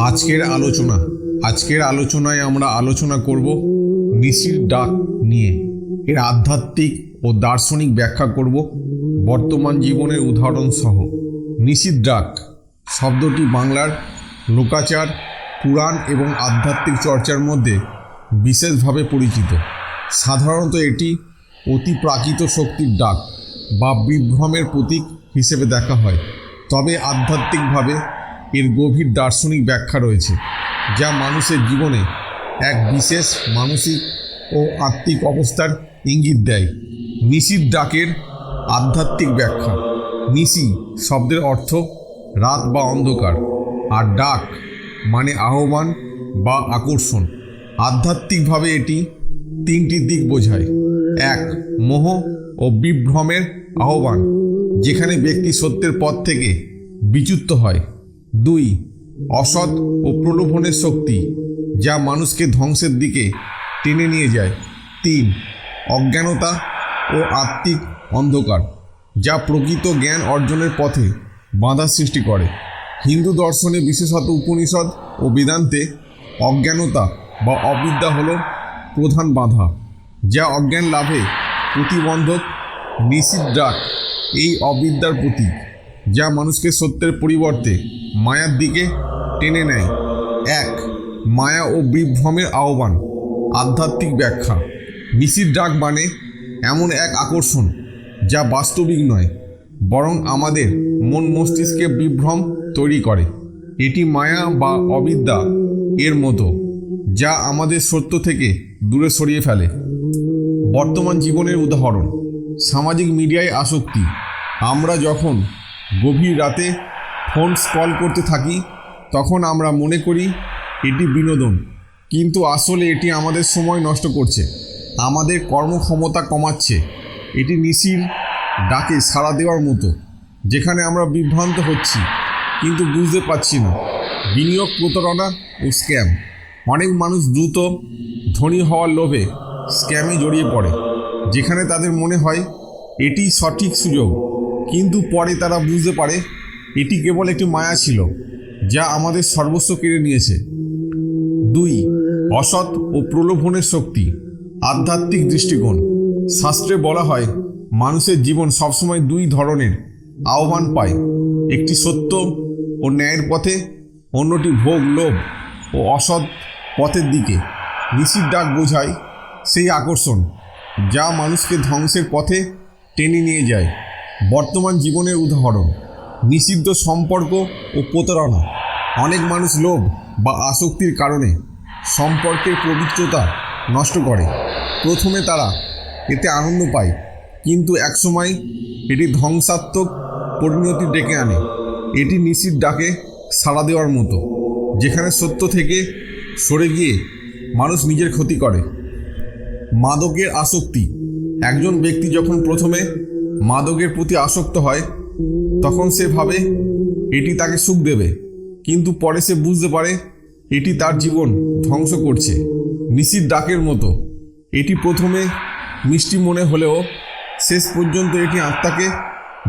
আজকের আলোচনা, আজকের আলোচনায় আমরা আলোচনা করব নিশির ডাক নিয়ে। এর আধ্যাত্মিক ও দার্শনিক ব্যাখ্যা করব বর্তমান জীবনের উদাহরণ সহ। নিশির ডাক শব্দটি বাংলার লোকাচার, পুরাণ এবং আধ্যাত্মিক চর্চার মধ্যে বিশেষভাবে পরিচিত। সাধারণত এটি অতি প্রাকৃত শক্তির ডাক বা বিভ্রমের প্রতীক হিসেবে দেখা হয়। তবে আধ্যাত্মিকভাবে এর গভীর দার্শনিক ব্যাখ্যা রয়েছে, যা মানুষের জীবনে এক বিশেষ মানসিক ও আত্মিক অবস্থার ইঙ্গিত দেয়। নিশির ডাকের আধ্যাত্মিক ব্যাখ্যা। নিশি শব্দের অর্থ রাত বা অন্ধকার, আর ডাক মানে আহ্বান বা আকর্ষণ। আধ্যাত্মিকভাবে এটি তিনটি দিক বোঝায়। এক, মোহ ও বিভ্রমের আহ্বান, যেখানে ব্যক্তি সত্যের পথ থেকে বিচ্যুত হয়। দুই, অসৎ ও প্রলোভনের শক্তি, যা মানুষকে ধ্বংসের দিকে টেনে নিয়ে যায়। তিন, অজ্ঞানতা ও আত্মিক অন্ধকার, যা প্রকৃত জ্ঞান অর্জনের পথে বাধা সৃষ্টি করে। হিন্দু দর্শনে বিশেষত উপনিষদ ও বেদান্তে অজ্ঞানতা বা অবিদ্যা হল প্রধান বাধা, যা অজ্ঞান লাভে প্রতিবন্ধক নিষিদ্ধাক এই অবিদ্যার প্রতীক, যা মানুষকে সত্যের পরিবর্তে মায়ার দিকে টেনে নেয়। এক, মায়া ও বিভ্রমের আহ্বান, আধ্যাত্মিক ব্যাখ্যা। মিসির ডাক মানে এমন এক আকর্ষণ, যা বাস্তবিক নয়, বরং আমাদের মন মস্তিষ্কে বিভ্রম তৈরি করে। এটি মায়া বা অবিদ্যা এর মতো, যা আমাদের সত্য থেকে দূরে সরিয়ে ফেলে। বর্তমান জীবনের উদাহরণ, সামাজিক মিডিয়ায় আসক্তি। আমরা যখন গভীর রাতে ফোন স্ক্রল করতে থাকি, তখন আমরা মনে করি এটি বিনোদন। কিন্তু আসলে এটি আমাদের সময় নষ্ট করছে। আমাদের কর্মক্ষমতা কমাচ্ছে। এটি নিশির ডাকে সাড়া দেওয়ার মতো, যেখানে আমরা বিভ্রান্ত হচ্ছি, কিন্তু বুঝতে পারছি না। বিনিয়োগ প্রতারণা ও স্ক্যাম। অনেক মানুষ দ্রুত ধনী হওয়ার লোভে স্ক্যামে জড়িয়ে পড়ে, যেখানে তাদের মনে হয় এটি সঠিক সুযোগ। কিন্তু পরে তারা বুঝতে পারে এটি কেবল একটি মায়া ছিল, যা আমাদের সর্বস্ব কেড়ে নিয়েছে। দুই, অসৎ ও প্রলোভনের শক্তি, আধ্যাত্মিক দৃষ্টিকোণ। শাস্ত্রে বলা হয়, মানুষের জীবন সবসময় দুই ধরনের, আহ্বান পায়, একটি সত্য ও ন্যায়ের পথে, অন্যটি ভোগ, লোভ ও অসৎ পথের দিকে। নিশির ডাক বোঝায় সেই আকর্ষণ, যা মানুষকে ধ্বংসের পথে টেনে নিয়ে যায়। বর্তমান জীবনের উদাহরণ। নিষিদ্ধ সম্পর্ক ও প্রতারণা। অনেক মানুষ লোভ বা আসক্তির কারণে সম্পর্কের পবিত্রতা নষ্ট করে। প্রথমে তারা এতে আনন্দ পায়, কিন্তু একসময় এটি ধ্বংসাত্মক পরিণতি ডেকে আনে। এটি নিশির ডাকে সাড়া দেওয়ার মতো, যেখানে সত্য থেকে সরে গিয়ে মানুষ নিজের ক্ষতি করে। মাদকের আসক্তি। একজন ব্যক্তি যখন প্রথমে মাদকের প্রতি আসক্ত হয় তখন সে ভাবে, এটি তাকে সুখ দেবে। কিন্তু পরে সে বুঝতে পারে, এটি তার জীবন ধ্বংস করছে, নিশির ডাকের মতো। এটি প্রথমে মিষ্টি মনে হলেও শেষ পর্যন্ত এটি আত্মাকে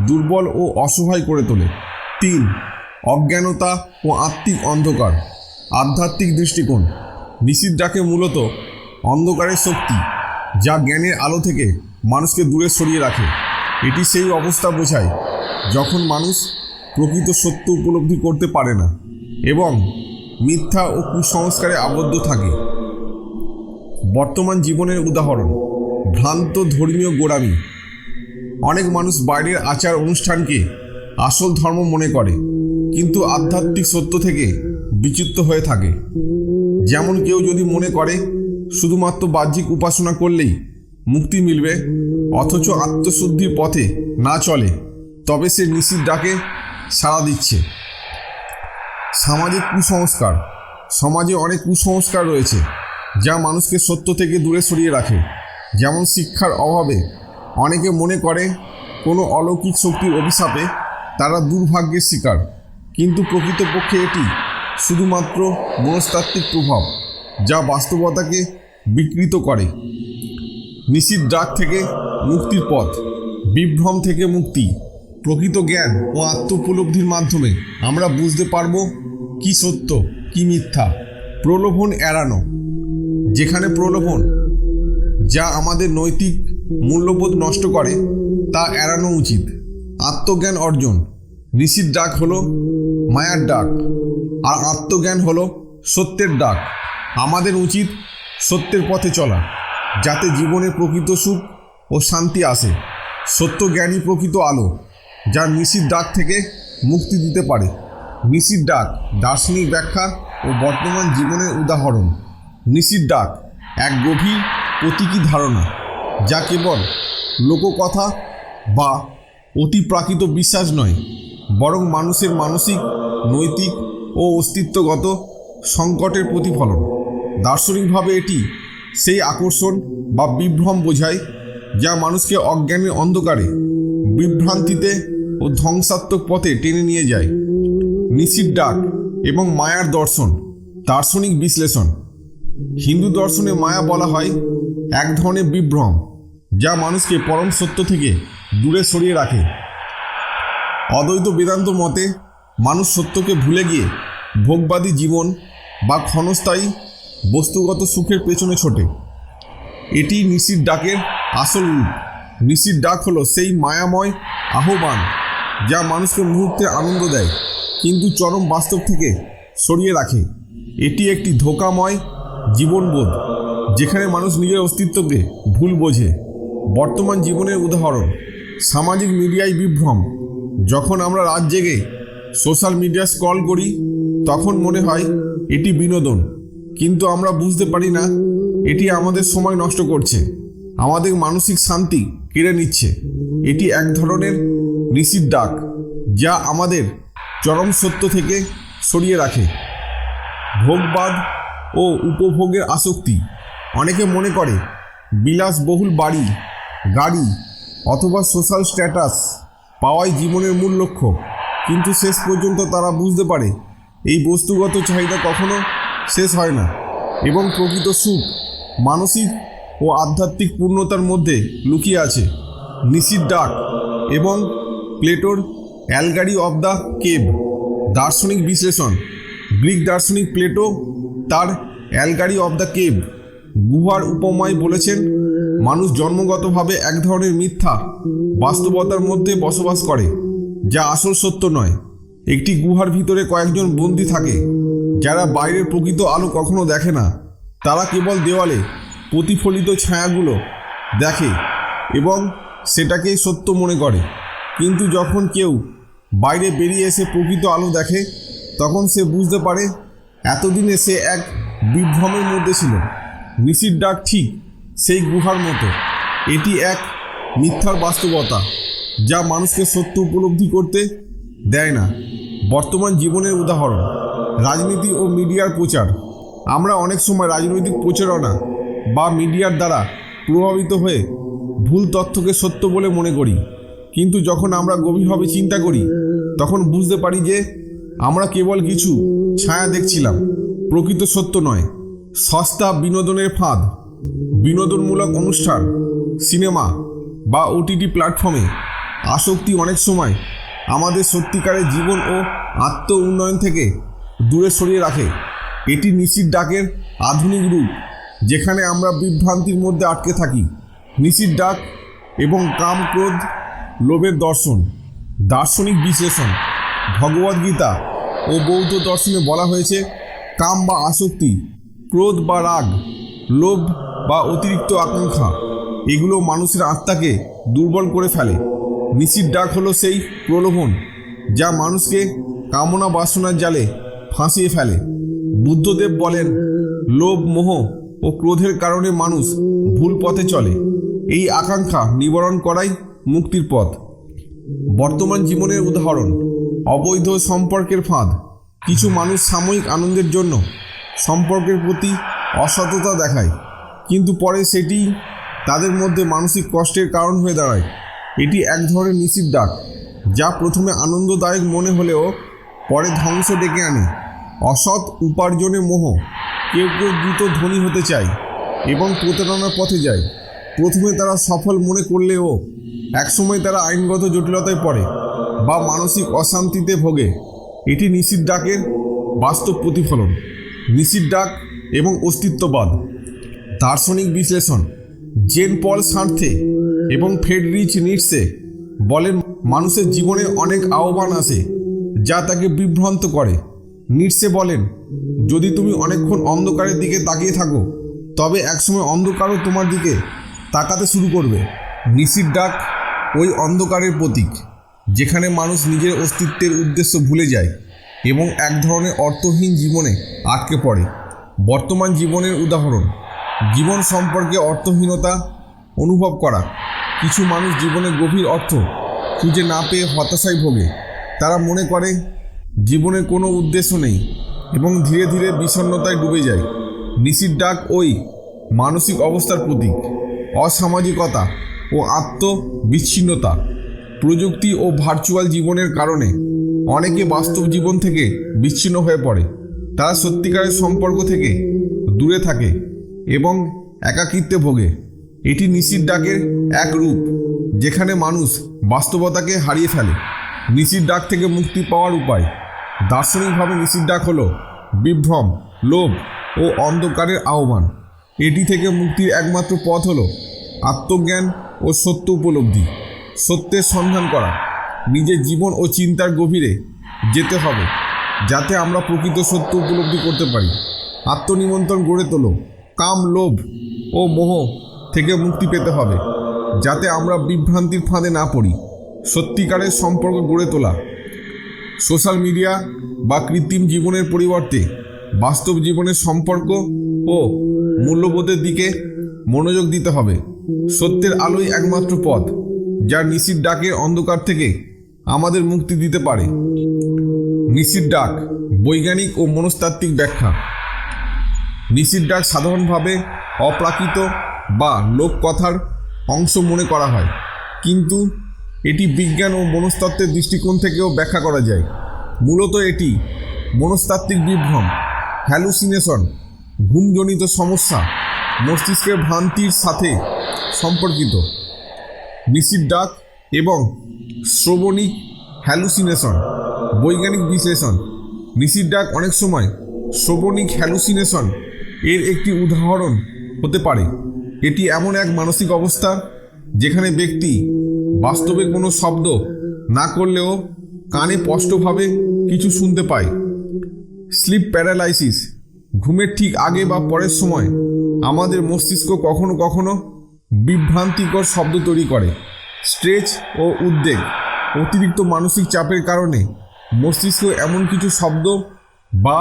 দুর্বল ও অসহায় করে তোলে। তিন, অজ্ঞানতা ও আত্মিক অন্ধকার, আধ্যাত্মিক দৃষ্টিকোণ। নিশির ডাকে মূলত অন্ধকারের শক্তি, যা জ্ঞানের আলো থেকে মানুষকে দূরে সরিয়ে রাখে। এটি সেই অবস্থা বোঝায় যখন মানুষ প্রকৃত সত্য উপলব্ধি করতে পারে না এবং মিথ্যা ও কুসংস্কারে আবদ্ধ থাকে, বর্তমান জীবনের উদাহরণ, ভ্রান্ত ধর্মীয় গোড়ামি, অনেক মানুষ বাইরের আচার অনুষ্ঠানকে আসল ধর্ম মনে করে, কিন্তু আধ্যাত্মিক সত্য থেকে বিচ্যুত হয়ে থাকে। যেমন কেউ যদি মনে করে, শুধুমাত্র বাহ্যিক উপাসনা করলেই মুক্তি মিলবে, অথচ আত্মশুদ্ধির পথে না চলে তবে সে নিশির ডাকে সাড়া দিচ্ছে। সামাজিক কুসংস্কার। সমাজে অনেক কুসংস্কার রয়েছে, যা মানুষকে সত্য থেকে দূরে সরিয়ে রাখে। যেমন শিক্ষার অভাবে অনেকে মনে করে, কোনো অলৌকিক শক্তির অভিশাপে তারা দুর্ভাগ্যের শিকার। কিন্তু প্রকৃতপক্ষে এটি শুধুমাত্র মনস্তাত্ত্বিক প্রভাব, যা বাস্তবতাকে বিকৃত করে। নিশির ডাক থেকে মুক্তির পথ, বিভ্রম থেকে মুক্তি। প্রকৃত জ্ঞান ও আত্ম উপলব্ধির মাধ্যমে আমরা বুঝতে পারব কি সত্য, কি মিথ্যা। প্রলোভন এড়ানো, যেখানে প্রলোভন, যা আমাদের নৈতিক মূল্যবোধ নষ্ট করে, তা এড়ানো উচিত। আত্মজ্ঞান অর্জন, ঋষির ডাক হলো মায়ার ডাক, আর আত্মজ্ঞান হলো সত্যের ডাক। আমাদের উচিত সত্যের পথে চলা, যাতে জীবনে প্রকৃত সুখ ও শান্তি আসে। সত্য জ্ঞানী প্রকৃত আলো। যা নিশির ডাক থেকে মুক্তি দিতে পারে। নিশির ডাক দার্শনিক ব্যাখ্যা ও বর্তমান জীবনের উদাহরণ। নিশির ডাক এক গভীর প্রতীকী ধারণা, যা কেবল লোককথা বা অতিপ্রাকৃত বিশ্বাস নয়, বরং মানুষের মানসিক, নৈতিক ও অস্তিত্বগত সংকটের প্রতিফলন। দার্শনিকভাবে এটি সেই আকর্ষণ বা বিভ্রম বোঝায়, যা মানুষকে অজ্ঞানের অন্ধকারে, বিভ্রান্তিতে ও ধ্বংসাত্মক পথে টেনে নিয়ে যায়। নিশির ডাক এবং মায়ার দর্শন, দার্শনিক বিশ্লেষণ। হিন্দু দর্শনে মায়া বলা হয় এক ধরনের বিভ্রম, যা মানুষকে পরম সত্য থেকে দূরে সরিয়ে রাখে। অদ্বৈত বেদান্ত মতে, মানুষ সত্যকে ভুলে গিয়ে ভোগবাদী জীবন বা ক্ষণস্থায়ী বস্তুগত সুখের পেছনে ছোটে। এটি নিশির ডাকের আসল রূপ। নিশির ডাক হলো সেই মায়াময়, আহ্বান যা মানুষকে মুহূর্তে আনন্দ দেয়, কিন্তু চরম বাস্তব থেকে সরিয়ে রাখে। এটি একটি ধোকাময় জীবনবোধ, যেখানে মানুষ নিজের অস্তিত্বকে ভুল বোঝে। বর্তমান জীবনের উদাহরণ, সামাজিক মিডিয়ায় বিভ্রম। যখন আমরা রাত জেগে সোশ্যাল মিডিয়া স্ক্রল করি, তখন মনে হয় এটি বিনোদন। কিন্তু আমরা বুঝতে পারি না, এটি আমাদের সময় নষ্ট করছে। আমাদের মানসিক শান্তি কেড়ে নিচ্ছে। এটি এক ধরনের ঋষির ডাক, যা আমাদের চরম সত্য থেকে সরিয়ে রাখে। ভোগবাদ ও উপভোগের আসক্তি অনেকে মনে করে, বিলাসবহুল বাড়ি, গাড়ি অথবা সোশ্যাল স্ট্যাটাস পাওয়াই জীবনের মূল লক্ষ্য। কিন্তু শেষ পর্যন্ত তারা বুঝতে পারে, এই বস্তুগত চাহিদা কখনো শেষ হয় না এবং প্রকৃত সুখ মানসিক ও আধ্যাত্মিক পূর্ণতার মধ্যে লুকিয়ে আছে। নিশির ডাক এবং প্লেটোর অ্যালগারি অব দ্য কেভ দার্শনিক বিশ্লেষণ। গ্রিক দার্শনিক প্লেটো তার অ্যালগারি অব দ্য কেভ গুহার উপমায় বলেছেন, মানুষ জন্মগতভাবে এক ধরনের মিথ্যা, বাস্তবতার মধ্যে বসবাস করে, যা আসল সত্য নয়। একটি গুহার ভিতরে কয়েকজন বন্দি থাকে, যারা বাইরের প্রকৃত আলো কখনো দেখে না। তারা কেবল দেওয়ালে প্রতিফলিত ছায়াগুলো দেখে এবং সেটাকেই সত্য মনে করে। কিন্তু যখন কেউ বাইরে বেরিয়ে এসে প্রকৃত আলো দেখে, তখন সে বুঝতে পারে এতদিনে সে এক বিভ্রমের মধ্যে ছিল। নিশির ডাক ঠিক সেই গুহার মতো। এটি এক মিথ্যার বাস্তবতা যা মানুষকে সত্য উপলব্ধি করতে দেয় না। বর্তমান জীবনের উদাহরণ, রাজনীতি ও মিডিয়ার প্রচার। আমরা অনেক সময় রাজনৈতিক প্রচারণা বা মিডিয়ার দ্বারা প্রভাবিত হয়ে ভুল তথ্যকে সত্য বলে মনে করি। কিন্তু যখন আমরা গভীরভাবে চিন্তা করি, তখন বুঝতে পারি যে আমরা কেবল কিছু ছায়া দেখছিলাম। প্রকৃত সত্য নয়। সস্তা বিনোদনের ফাঁদ, বিনোদনমূলক অনুষ্ঠান, সিনেমা বা ওটিটি প্ল্যাটফর্মে আসক্তি অনেক সময় আমাদের সত্যিকারের জীবন ও আত্ম উন্নয়ন থেকে দূরে সরিয়ে রাখে। এটি নিশির ডাকের আধুনিক রূপ, যেখানে আমরা বিভ্রান্তির মধ্যে আটকে থাকি। নিশির ডাক এবং কাম ক্রোধ লোভের দর্শন, দার্শনিক বিশ্লেষণ ভগবদ্গীতা ও বৌদ্ধ দর্শনে বলা হয়েছে, কাম বা আসক্তি, ক্রোধ বা রাগ, লোভ বা অতিরিক্ত আকাঙ্ক্ষা, এগুলো মানুষের আত্মাকে দুর্বল করে ফেলে। নিশির ডাক হলো সেই প্রলোভন যা মানুষকে কামনা বাসনার জালে ফাঁসিয়ে ফেলে। বুদ্ধদেব বলেন, লোভ, মোহ ও ক্রোধের কারণে মানুষ ভুল পথে চলে। এই আকাঙ্ক্ষা নিবারণ করাই মুক্তির পথ। বর্তমান জীবনের উদাহরণ, অবৈধ সম্পর্কের ফাঁদ। কিছু মানুষ সাময়িক আনন্দের জন্য সম্পর্কের প্রতি অসততা দেখায়, কিন্তু পরে সেটি তাদের মধ্যে মানসিক কষ্টের কারণ হয়ে দাঁড়ায়। এটি এক ধরনের নিষিদ্ধ ডাক, যা প্রথমে আনন্দদায়ক মনে হলেও পরে ধ্বংস ডেকে আনে। অসৎ উপার্জনে মোহ, কেউ কেউ দ্রুত ধনী হতে চায় এবং প্রতারণার পথে যায়। প্রথমে তারা সফল মনে করলেও একসময় তারা আইনগত জটিলতায় পড়ে বা মানসিক অশান্তিতে ভোগে। এটি নিশির ডাকের বাস্তব প্রতিফলন নিশির ডাক এবং অস্তিত্ববাদ। দার্শনিক বিশ্লেষণ, জেন পল সার্থে এবং ফেডরিচ নিটসে বলেন, মানুষের জীবনে অনেক আহ্বান আসে যা তাকে বিভ্রান্ত করে। নিটসে বলেন, যদি তুমি অনেকক্ষণ অন্ধকারের দিকে তাকিয়ে থাকো, তবে একসময় অন্ধকারও তোমার দিকে তাকাতে শুরু করবে। নিশির ডাক ওই অন্ধকারের প্রতীক, যেখানে মানুষ নিজের অস্তিত্বের উদ্দেশ্য ভুলে যায় এবং এক ধরনের অর্থহীন জীবনে আটকে পড়ে। বর্তমান জীবনের উদাহরণ, জীবন সম্পর্কে অর্থহীনতা অনুভব করা। কিছু মানুষ জীবনে গভীর অর্থ খুঁজে না পেয়ে হতাশায় ভোগে। তারা মনে করে জীবনের কোনো উদ্দেশ্য নেই এবং ধীরে ধীরে বিষণ্ণতায় ডুবে যায়। নিশির ডাক ওই মানসিক অবস্থার প্রতীক, অসামাজিকতা ও আত্মবিচ্ছিন্নতা। প্রযুক্তি ও ভার্চুয়াল জীবনের কারণে অনেকে বাস্তব জীবন থেকে বিচ্ছিন্ন হয়ে পড়ে। তারা সত্যিকারের সম্পর্ক থেকে দূরে থাকে এবং একাকিত্বে ভোগে। এটি নিশির ডাকের এক রূপ, যেখানে মানুষ বাস্তবতাকে হারিয়ে ফেলে। নিশির ডাক থেকে মুক্তি পাওয়ার উপায় দার্শনিকভাবে নিশির ডাক হল বিভ্রম, লোভ ও অন্ধকারের আহ্বান। এটি থেকে মুক্তির একমাত্র পথ হল আত্মজ্ঞান ও সত্য উপলব্ধি, সত্যের সন্ধান করা, নিজের জীবন ও চিন্তার গভীরে যেতে হবে, যাতে আমরা প্রকৃত সত্য উপলব্ধি করতে পারি। আত্মনিমন্ত্রণ গড়ে তোলো, কাম, লোভ ও মোহ থেকে মুক্তি পেতে হবে, যাতে আমরা বিভ্রান্তির ফাঁদে না পড়ি। সত্যিকারের সম্পর্ক গড়ে তোলা, সোশ্যাল মিডিয়া বা কৃত্রিম জীবনের পরিবর্তে বাস্তব জীবনের সম্পর্ক ও মূল্যবোধের দিকে মনোযোগ দিতে হবে। সত্যের আলোই একমাত্র পথ যা নিশির ডাকের অন্ধকার থেকে আমাদের মুক্তি দিতে পারে। নিশির ডাক বৈজ্ঞানিক ও মনস্তাত্ত্বিক ব্যাখ্যা। নিশির ডাক সাধারণভাবে অপ্রাকৃত বা লোককথার অংশ মনে করা হয়, কিন্তু এটি বিজ্ঞান ও মনস্তত্ত্বের দৃষ্টিকোণ থেকেও ব্যাখ্যা করা যায়। মূলত এটি মনস্তাত্ত্বিক বিভ্রম হ্যালুসিনেশন ঘুমজনিত সমস্যা, মস্তিষ্কের ভ্রান্তির সাথে সম্পর্কিত নিশির ডাক এবং শ্রবণিক হ্যালুসিনেশন, বৈজ্ঞানিক বিশ্লেষণ। নিশির ডাক অনেক সময় শ্রবণিক হ্যালুসিনেশন এর একটি উদাহরণ হতে পারে। এটি এমন এক মানসিক অবস্থা যেখানে ব্যক্তি বাস্তবে কোনো শব্দ না করলেও কানে স্পষ্টভাবে কিছু শুনতে পায়। স্লিপ প্যারালাইসিস, ঘুমের ঠিক আগে বা পরের সময় আমাদের মস্তিষ্ক কখনো কখনো বিভ্রান্তিকর শব্দ তৈরি করে। স্ট্রেচ ও উদ্বেগ, অতিরিক্ত মানসিক চাপের কারণে মস্তিষ্ক এমন কিছু শব্দ বা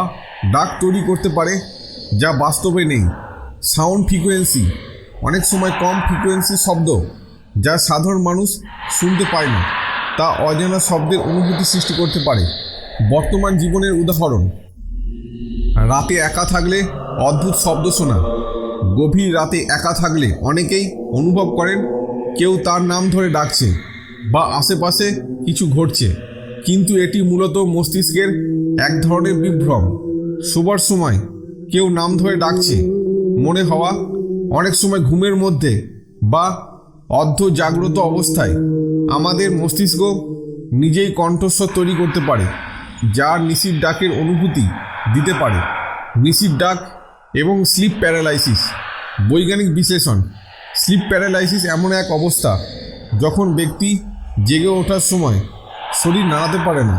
ডাক তৈরি করতে পারে যা বাস্তবে নেই। সাউন্ড ফ্রিকোয়েন্সি, অনেক সময় কম ফ্রিকোয়েন্সি শব্দ যা সাধারণ মানুষ শুনতে পায় না, তা অজানা শব্দের অনুভূতি সৃষ্টি করতে পারে। বর্তমান জীবনের উদাহরণ, রাতে একা থাকলে অদ্ভুত শব্দ শোনা। গভীর রাতে একা থাকলে অনেকেই অনুভব করেন কেউ তার নাম ধরে ডাকছে বা আশেপাশে কিছু ঘটছে। কিন্তু এটি মূলত মস্তিষ্কের এক ধরনের বিভ্রম। শোবার সময় কেউ নাম ধরে ডাকছে, মনে হওয়া অনেক সময় ঘুমের মধ্যে বা অর্ধ জাগ্রত অবস্থায় আমাদের মস্তিষ্ক নিজেই কণ্ঠস্বর তৈরি করতে পারে, যা নিশির ডাকের অনুভূতি দিতে পারে। নিশির ডাক এবং স্লিপ প্যারালাইসিস বৈজ্ঞানিক বিশ্লেষণ। স্লিপ প্যারালাইসিস এমন এক অবস্থা যখন ব্যক্তি জেগে ওঠার সময় শরীর নাড়াতে পারে না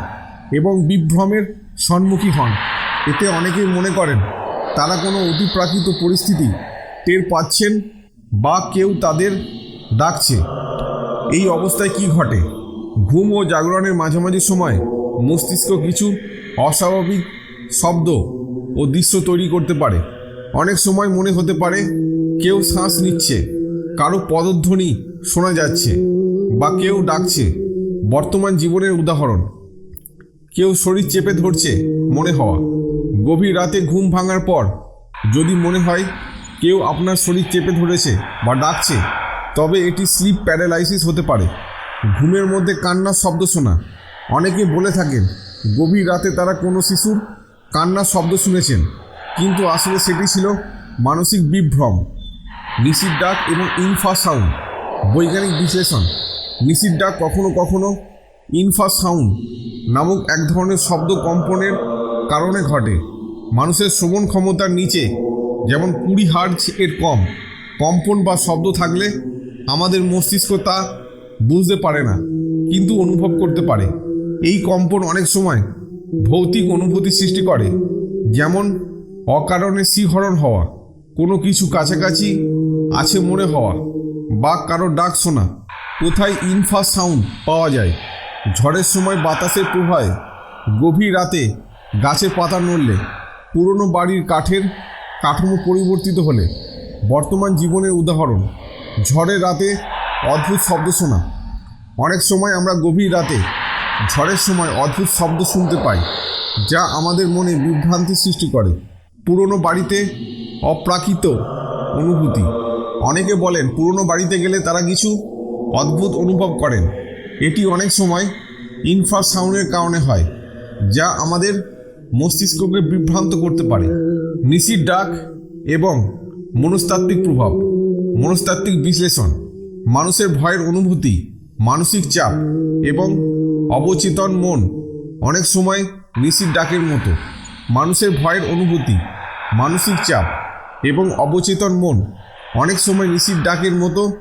এবং বিভ্রমের সম্মুখী হন। এতে অনেকেই মনে করেন, তারা কোনো অতিপ্রাকৃত পরিস্থিতি টের পাচ্ছেন বা কেউ তাদের ডাকছে। এই অবস্থায় কি ঘটে? ঘুম ও জাগরণের মাঝামাঝি সময় মস্তিষ্ক কিছু অস্বাভাবিক শব্দ ও দৃশ্য তৈরি করতে পারে। অনেক সময় মনে হতে পারে কেউ শ্বাস নিচ্ছে, কারও পদধ্বনি শোনা যাচ্ছে বা কেউ ডাকছে। বর্তমান জীবনের উদাহরণ, কেউ শরীর চেপে ধরছে মনে হওয়া। গভীর রাতে ঘুম ভাঙার পর যদি মনে হয় কেউ আপনার শরীর চেপে ধরেছে বা ডাকছে, তবে এটি স্লিপ প্যারালাইসিস হতে পারে। ঘুমের মধ্যে কান্নার শব্দ শোনা। অনেকে বলে থাকেন, গভীর রাতে তারা কোনো শিশুর কান্নার শব্দ শুনেছেন। কিন্তু আসলে সেটি ছিল মানসিক বিভ্রম, নিশির ডাক এবং ইনফা সাউন্ড, বৈজ্ঞানিক বিশ্লেষণ। নিশির ডাক কখনো কখনো ইনফ্রাসাউন্ড নামক এক ধরনের শব্দ কম্পনের কারণে ঘটে। মানুষের শ্রবণ ক্ষমতার নিচে যেমন কুড়ি হার্জ এর কম, কম্পন বা শব্দ থাকলে আমাদের মস্তিষ্ক তা বুঝতে পারে না, কিন্তু অনুভব করতে পারে। এই কম্পন অনেক সময় ভৌতিক অনুভূতি সৃষ্টি করে, যেমন অকারণে শিহরণ হওয়া, কোনো কিছু কাছাকাছি আছে মনে হওয়া বা কারও ডাক শোনা, কোথায় ইনফা সাউন্ড পাওয়া যায়? ঝড়ের সময় বাতাসের প্রভায় গভীর রাতে গাছের পাতা নড়লে, পুরনো বাড়ির কাঠের কাঠামো পরিবর্তিত হলে, বর্তমান জীবনের উদাহরণ, ঝড়ের রাতে অদ্ভুত শব্দ শোনা। অনেক সময় আমরা গভীর রাতে ঝড়ের সময় অদ্ভুত শব্দ শুনতে পাই, যা আমাদের মনে বিভ্রান্তি সৃষ্টি করে। পুরনো বাড়িতে অপ্রাকৃত অনুভূতি। অনেকে বলেন পুরনো বাড়িতে গেলে তারা কিছু অদ্ভুত অনুভব করেন। এটি অনেক সময় ইনফ্রাসাউন্ডের কারণে হয়, যা আমাদের মস্তিষ্ককে বিভ্রান্ত করতে পারে। নিশির ডাক এবং মনস্তাত্ত্বিক প্রভাব, মনস্তাত্ত্বিক বিশ্লেষণ, মানুষের ভয়ের অনুভূতি, মানসিক চাপ এবং অবচেতন মন অনেক সময় নিশির ডাকের মতো। মানুষের ভয়ের অনুভূতি মানসিক চাপ এবং অবচেতন মন অনেক সময় নিশির ডাকের মতো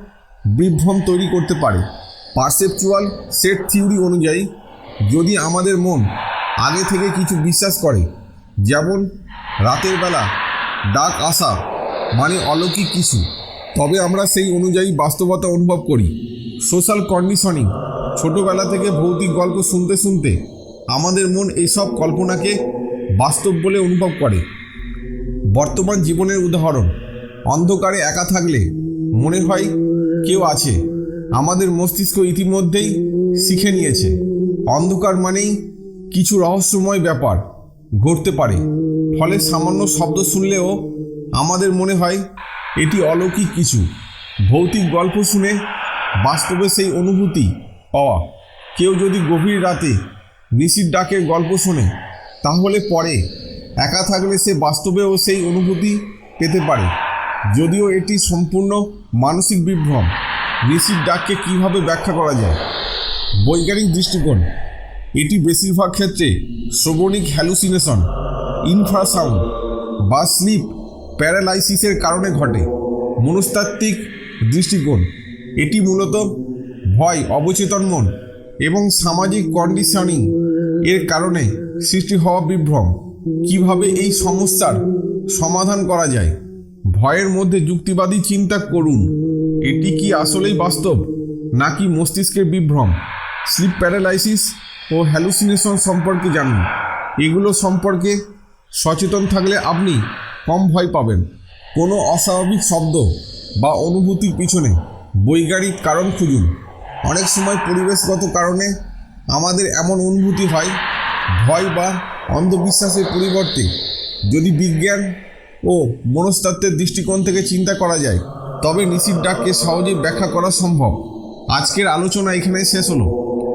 বিভ্রম তৈরি করতে পারে। পারসেপচুয়াল সেট থিওরি অনুযায়ী, যদি আমাদের মন আগে থেকে কিছু বিশ্বাস করে, যেমন রাতের বেলা ডাক আসা মানে অলৌকিক কিছু, তবে আমরা সেই অনুযায়ী বাস্তবতা অনুভব করি। সোশ্যাল কন্ডিশনিং, ছোটোবেলা থেকে ভৌতিক গল্প শুনতে শুনতে আমাদের মন এইসব কল্পনাকে বাস্তব বলে অনুভব করে। বর্তমান জীবনের উদাহরণ। অন্ধকারে একা থাকলে মনে হয় কেউ আছে। আমাদের মস্তিষ্ক ইতিমধ্যেই শিখে নিয়েছে। অন্ধকার মানেই কিছু রহস্যময় ব্যাপার ঘটতে পারে। ফলে সামান্য শব্দ শুনলেও আমাদের মনে হয় এটি অলৌকিক কিছু। ভৌতিক গল্প শুনে বাস্তবে সেই অনুভূতি পাওয়া। কেউ যদি গভীর রাতে নিশির ডাকের গল্প শোনে, তাহলে পরে একা থাকলে সে বাস্তবেও সেই অনুভূতি পেতে পারে। যদিও এটি সম্পূর্ণ মানসিক বিভ্রম, ঋষির ডাককে কীভাবে ব্যাখ্যা করা যায়? বৈজ্ঞানিক দৃষ্টিকোণ, এটি বেশিরভাগ ক্ষেত্রে শ্রবণিক হ্যালুসিনেশন ইনফ্রাসাউন্ড বা স্লিপ প্যারালাইসিসের কারণে ঘটে। মনস্তাত্ত্বিক দৃষ্টিকোণ, এটি মূলত ভয়, অবচেতন মন এবং সামাজিক কন্ডিশনিং এর কারণে সৃষ্টি হওয়া বিভ্রম। কীভাবে এই সমস্যার সমাধান করা যায়? ভয়ের মধ্যে যুক্তিবাদী চিন্তা করুন। এটি কি আসলেই বাস্তব, নাকি মস্তিষ্কের বিভ্রম? স্লিপ প্যারালাইসিস ও হ্যালুসিনেশন সম্পর্কে জানুন। এগুলো সম্পর্কে সচেতন থাকলে আপনি কম ভয় পাবেন। কোনো অস্বাভাবিক শব্দ বা অনুভূতির পিছনে বৈজ্ঞানিক কারণ খুঁজুন। অনেক সময় পরিবেশগত কারণে আমাদের এমন অনুভূতি হয়, ভয় বা অন্ধবিশ্বাসের পরিবর্তে যদি বিজ্ঞান ও মনস্তাত্ত্বের দৃষ্টিকোণ থেকে চিন্তা করা যায়, তবে নিশির ডাককে সহজে ব্যাখ্যা করা সম্ভব। আজকের আলোচনা এখানে শেষ হলো।